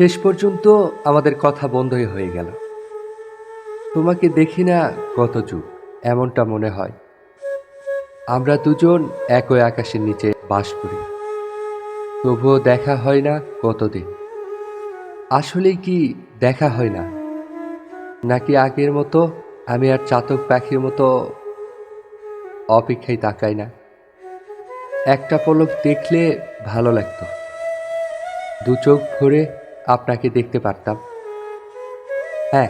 শেষ পর্যন্ত আমাদের কথা বন্ধই হয়ে গেল। তোমাকে দেখি না কত যুগ, এমনটা মনে হয়। আমরা দুজন একই আকাশের নিচে বাস করি। তবুও দেখা হয় না কতদিন। আসলে কি দেখা হয় না? নাকি আগের মতো আমি আর চাতক পাখির মতো অপেক্ষায় তাকাই না? একটা পলক দেখলে ভালো লাগতো। দু চোখ ভরে আপনাকে দেখতে পারতাম। হ্যাঁ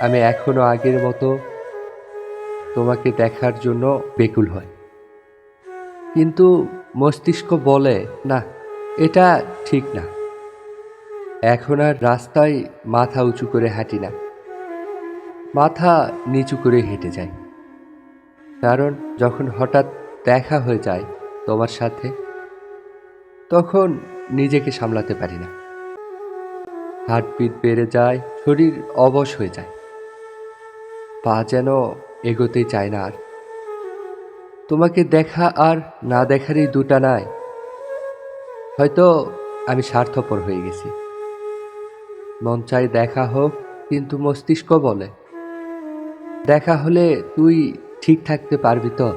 আমি এখনও আগের মতো তোমাকে দেখার জন্য বেকুল হয় কিন্তু মস্তিষ্ক বলে, না, এটা ঠিক না। এখন আর রাস্তায় মাথা উঁচু করে হাঁটি না। মাথা নিচু করে হেঁটে যাই। কারণ যখন হঠাৎ দেখা হয়ে যায় তোমার সাথে, তখন নিজেকে সামলাতে পারি না। হার্টবিট বেড়ে যায়, শরীর অবশ হয়ে যায়। পা যেন এগোতে চায় না আর। তোমাকে দেখা আর না দেখারই দুটা নাই। হয়তো আমি স্বার্থপর হয়ে গেছি। মন চাই দেখা হোক, কিন্তু মস্তিষ্ক বলে, দেখা হলে তুই ঠিক থাকতে পারবি তো?